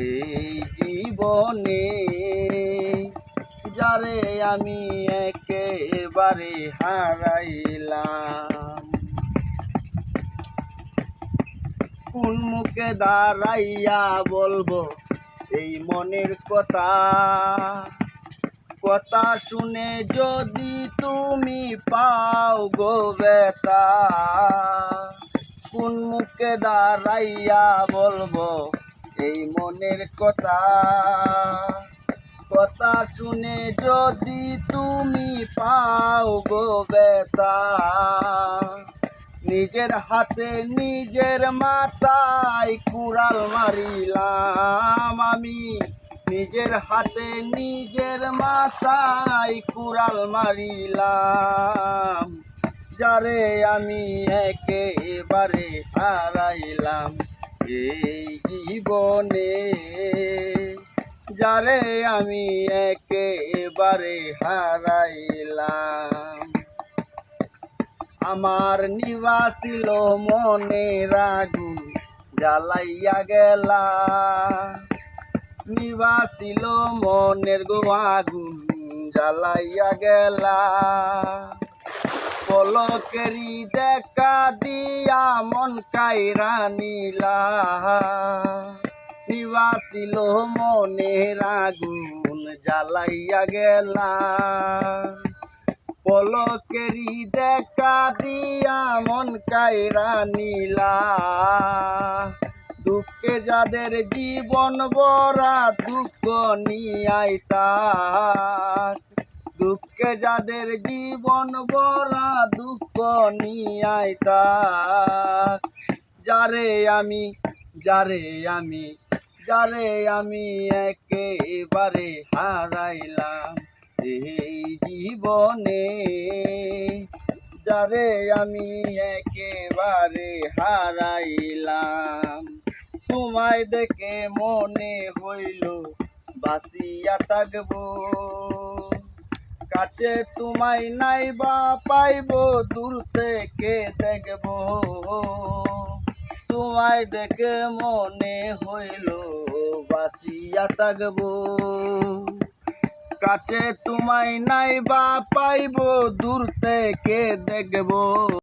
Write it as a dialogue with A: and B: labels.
A: এই জীবনে যারে আমি একেবারে হারাইলাম। কোন মুখে দাঁড়াইয়া বলব এই মনের কথা? কথা শুনে যদি তুমি পাও গো বেতা কোন মুখে দাঁড়াইয়া বলব এই মনের কথা। কথা শুনে যদি তুমি পাও গো বেতা নিজের হাতে নিজের মাথায় কুড়াল মারিলাম আমি। নিজের হাতে নিজের মাথায় কুড়াল মারিলাম, যারে আমি একেবারে হারাইলাম। এই জীবনে যারে আমি একেবারে হারাইলাম। আমার নিবাসিল মনে আগুন জ্বালাইয়া গেলা। নিবাসিল মনের গো আগুন জ্বালাইয়া গেলা। পলকেরি দেখা দিয়া মন কাইরা নীলা। নিবাসিল মনের আগুন জ্বালাইয়া গেলা। পলকেরি দেখা দিয়া মন কাইরা নীলা। দুঃখে যাদের জীবন বরা দুঃখ নিয়াইতা দুঃখে যাদের জীবন বরা দুঃখ নিয়াইতা যারে আমি যারে আমি যারে আমি একেবারে হারাইলাম এই জীবনে। যারে আমি একেবারে হারাইলাম। তোমায় দেখে মনে হইল বাসিয়া থাকব। কাছে তোমায় নাই বা পাইব, দূর থেকে দেখব। তোমায় দেখে মনে হইল, বাঁচিয়া থাকব। কাছে তোমায় নাই বা পাইব, দূর থেকে দেখব।